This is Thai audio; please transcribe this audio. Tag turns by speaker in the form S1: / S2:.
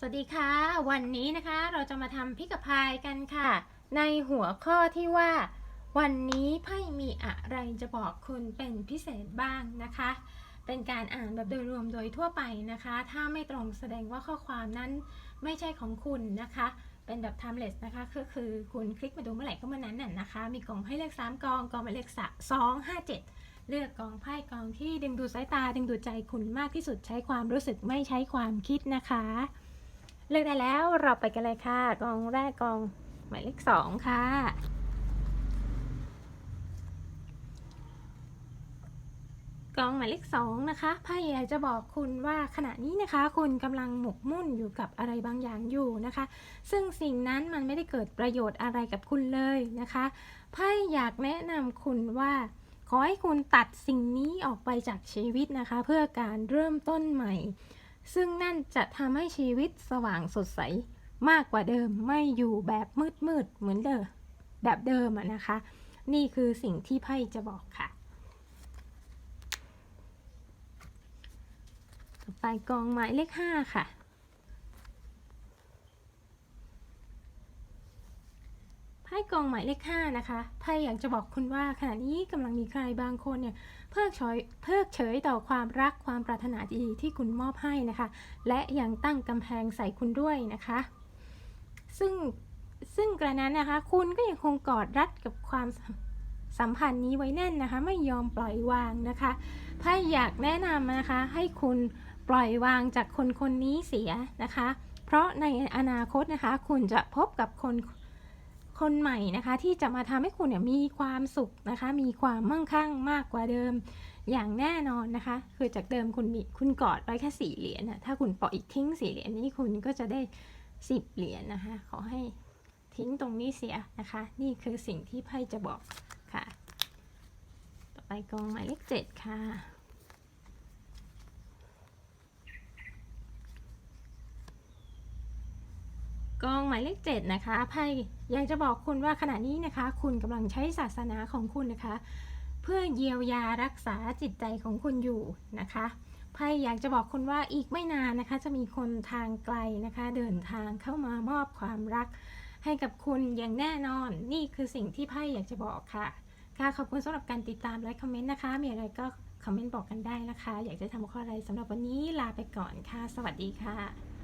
S1: สวัสดีค่ะ วันนี้นะคะเราจะมาทำพิกพายกันค่ะ ในหัวข้อที่ว่า วันนี้ไพ่มีอะไรจะบอกคุณเป็นพิเศษบ้างนะคะ เป็นการอ่านแบบโดยรวมโดยทั่วไปนะคะ ถ้าไม่ตรงแสดงว่าข้อความนั้นไม่ใช่ของคุณนะคะ เป็นแบบ timeless นะคะก็คือคุณคลิกมาดูเมื่อไหร่ก็เมื่อนั้นน่ะนะคะ มีกองให้เลือก3กองกองหมายเลขสองห้าเจ็ดเลือกกองไพ่กองที่ดึงดูดสายตาดึงดูดใจคุณมากที่สุดใช้ความรู้สึกไม่ใช้ความคิดนะคะ เลือกได้แล้วเราไปกันเลยค่ะ กองแรกกองหมายเลขสองค่ะ กองหมายเลขสองนะคะไพ่อยากจะบอกคุณว่าขณะนี้นะคะ คุณกำลังหมกมุ่นอยู่กับอะไรบางอย่างอยู่นะคะ ซึ่งสิ่งนั้นมันไม่ได้เกิดประโยชน์อะไรกับคุณเลยนะคะไพ่อยากแนะนำคุณว่าขอให้คุณตัดสิ่งนี้ออกไปจากชีวิตนะคะ เพื่อการเริ่มต้นใหม่ ซึ่งนั่นจะทำให้ชีวิตสว่างสดใสมากกว่าเดิมไม่อยู่แบบมืดมืดเหมือนเดิมแบบเดิมอะนะคะ นี่คือสิ่งที่ไพ่จะบอกค่ะต่อไปกองหมายเลขห้าค่ะ ไพ่ กองหมายเลขห้านะคะไพ่อยากจะบอกคุณว่าขณะนี้กำลังมีใครบางคนเนี่ยเพิกเฉยเพิกเฉยต่อความรักความปรารถนาดีที่คุณมอบให้นะคะ และยังตั้งกำแพงใส่คุณด้วยนะคะ ซึ่งซึ่งกระนั้นนะคะ คุณก็ยังคงกอดรัดกับความสัมสัมพันธ์นี้ไว้แน่นนะคะ ไม่ยอมปล่อยวางนะคะไพ่อยากแนะนำนะคะ ให้คุณปล่อยวางจากคนคนนี้เสียนะคะ เพราะในอนาคตนะคะ คุณจะพบกับคน คนใหม่นะคะ ที่จะมาทำให้คุณเนี่ยมีความสุขนะคะ มีความมั่งคั่งมากกว่าเดิม อย่างแน่นอนนะคะ คือจากเดิมคุณมีคุณกอดไว้แค่สี่เหรียญนะถ้าคุณปล่อยทิ้งสี่เหรียญนี้คุณก็จะได้สิบเหรียญนะคะ ขอให้ทิ้งตรงนี้เสียนะคะ นี่คือสิ่งที่ไพ่จะบอกค่ะ ต่อไปกองหมายเลขเจ็ดค่ะ กองหมายเลขเจ็ดนะคะไพ่อยากจะบอกคุณว่าขณะนี้นะคะ คุณกำลังใช้ศาสนาของคุณนะคะ เพื่อเยียวยารักษาจิตใจของคุณอยู่นะคะไพ่อยากจะบอกคุณว่าอีกไม่นานนะคะ จะมีคนทางไกลนะคะ เดินทางเข้ามามอบความรัก ให้กับคุณอย่างแน่นอน นี่คือสิ่งที่ไพ่อยากจะบอกค่ะ ค่ะขอบคุณสำหรับการติดตามและคอมเมนต์นะคะ มีอะไรก็คอมเมนต์บอกกันได้นะคะ อยากจะทำข้ออะไรสำหรับวันนี้ลาไปก่อนค่ะ สวัสดีค่ะ